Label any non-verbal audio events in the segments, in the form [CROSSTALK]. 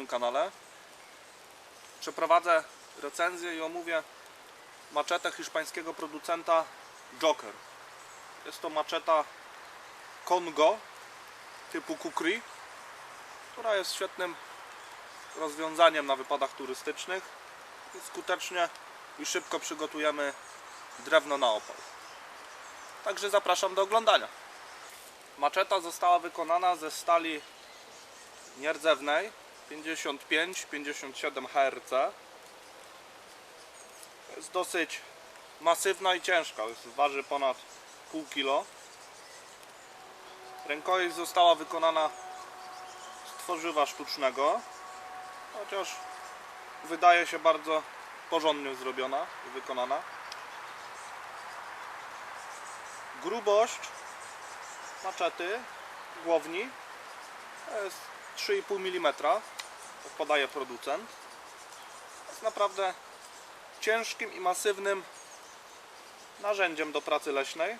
moim kanale. Przeprowadzę recenzję i omówię maczetę hiszpańskiego producenta Joker. Jest to maczeta Congo typu Kukri, która jest świetnym rozwiązaniem na wypadach turystycznych skutecznie i szybko przygotujemy drewno na opał. Także zapraszam do oglądania. Maczeta została wykonana ze stali nierdzewnej 55-57 HRC. Jest dosyć masywna i ciężka, waży ponad pół kilo. Rękojeść została wykonana z tworzywa sztucznego, chociaż wydaje się bardzo porządnie zrobiona i wykonana. Grubość maczety głowni to jest 3,5 mm podaje producent. Jest naprawdę ciężkim i masywnym narzędziem do pracy leśnej.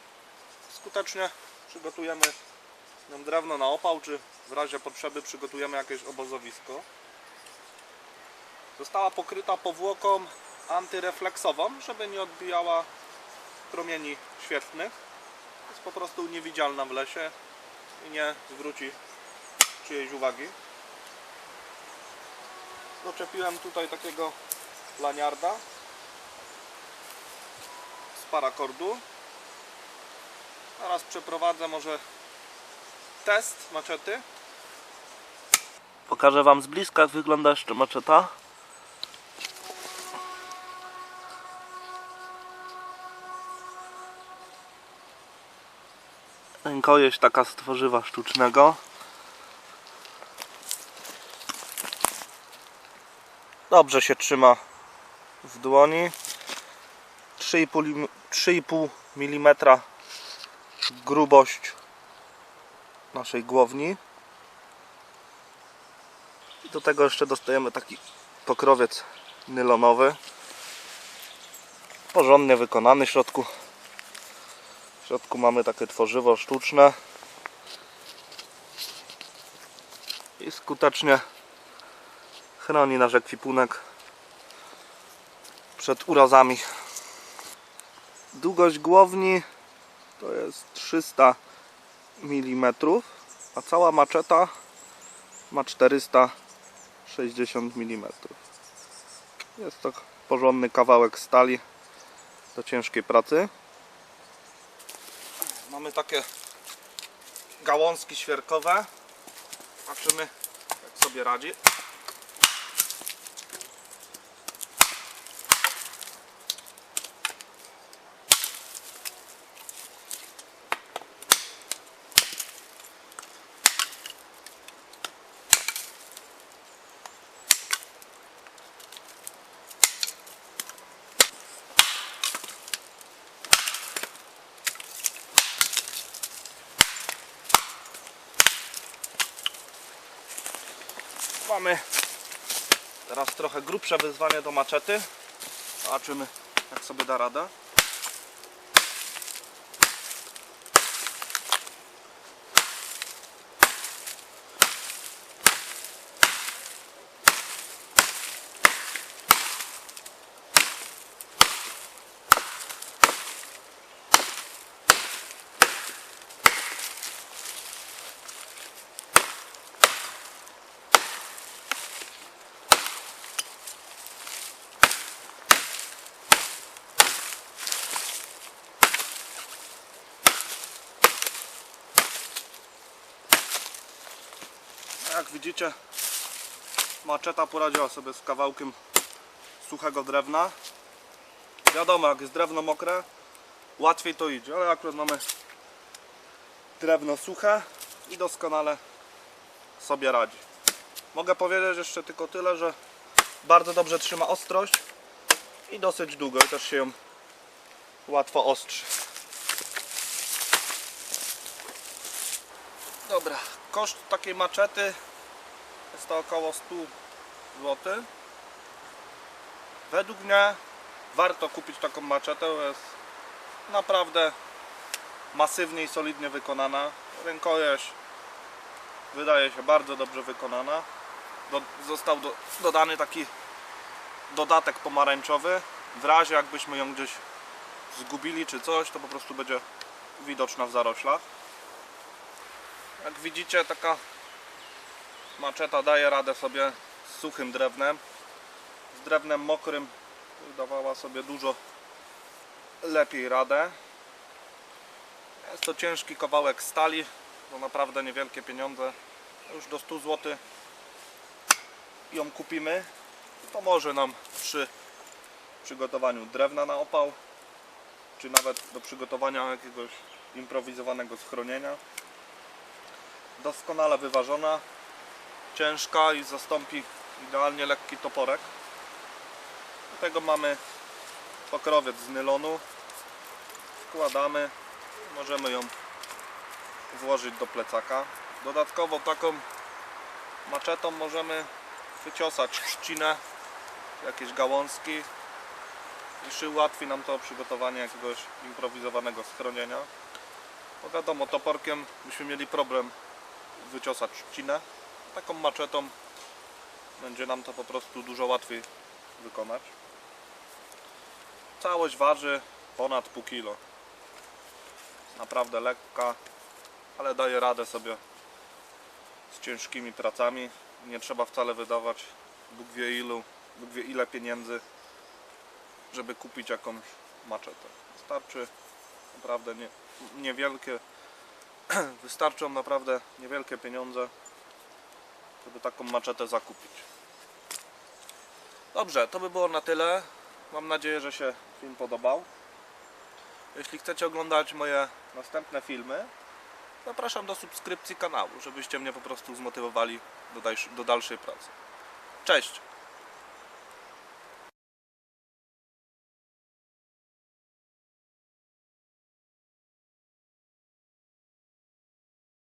Skutecznie przygotujemy nią drewno na opał czy w razie potrzeby przygotujemy jakieś obozowisko. Została pokryta powłoką antyrefleksową żeby nie odbijała promieni świetlnych. Jest po prostu niewidzialna w lesie i nie zwróci czyjejś uwagi. Doczepiłem tutaj takiego laniarda z parakordu. Teraz przeprowadzę może test maczety. Pokażę Wam z bliska jak wygląda jeszcze maczeta. Rękojeść taka z tworzywa sztucznego. Dobrze się trzyma w dłoni. 3,5 lim- 3,5 mm grubość naszej głowni. I do tego jeszcze dostajemy taki pokrowiec nylonowy. Porządnie wykonany w środku. W środku mamy takie tworzywo sztuczne. I skutecznie chroni nasz ekwipunek przed urazami. Długość głowni to jest 300 mm, a cała maczeta ma 460 mm. Jest to porządny kawałek stali do ciężkiej pracy. Mamy takie gałązki świerkowe. Zobaczymy jak sobie radzi. Mamy teraz trochę grubsze wyzwanie do maczety. Zobaczymy jak sobie da radę. Widzicie, maczeta poradziła sobie z kawałkiem suchego drewna. Wiadomo, jak jest drewno mokre, łatwiej to idzie, ale akurat mamy drewno suche i doskonale sobie radzi. Mogę powiedzieć jeszcze tylko tyle, że bardzo dobrze trzyma ostrość i dosyć długo i też się ją łatwo ostrzy. Dobra, koszt takiej maczety jest to około 100 zł. Według mnie warto kupić taką maczetę, jest naprawdę masywnie i solidnie wykonana. Rękojeść wydaje się bardzo dobrze wykonana. do, został do, dodany taki dodatek pomarańczowy. W razie jakbyśmy ją gdzieś zgubili czy coś, to po prostu będzie widoczna w zaroślach. Jak widzicie, taka maczeta daje radę sobie z suchym drewnem. Z drewnem mokrym dawała sobie dużo lepiej radę. Jest to ciężki kawałek stali, to naprawdę niewielkie pieniądze. Już do 100 zł ją kupimy. Pomoże nam przy przygotowaniu drewna na opał, czy nawet do przygotowania jakiegoś improwizowanego schronienia. Doskonale wyważona, ciężka i zastąpi idealnie lekki toporek. Do tego mamy pokrowiec z nylonu. Wkładamy, możemy ją włożyć do plecaka. Dodatkowo taką maczetą możemy wyciosać trzcinę, jakieś gałązki i ułatwi nam to przygotowanie jakiegoś improwizowanego schronienia. Bo wiadomo, toporkiem byśmy mieli problem wyciosać trzcinę. Taką maczetą będzie nam to po prostu dużo łatwiej wykonać. Całość waży ponad pół kilo. Naprawdę lekka, ale daje radę sobie z ciężkimi pracami. Nie trzeba wcale wydawać Bóg wie ilu, Bóg wie ile pieniędzy, żeby kupić jakąś maczetę. Wystarczy naprawdę nie, niewielkie, [CLEARS THROAT] wystarczą naprawdę niewielkie pieniądze, żeby taką maczetę zakupić. Dobrze, to by było na tyle. Mam nadzieję, że się film podobał. Jeśli chcecie oglądać moje następne filmy, zapraszam do subskrypcji kanału, żebyście mnie po prostu zmotywowali do, do dalszej pracy. Cześć!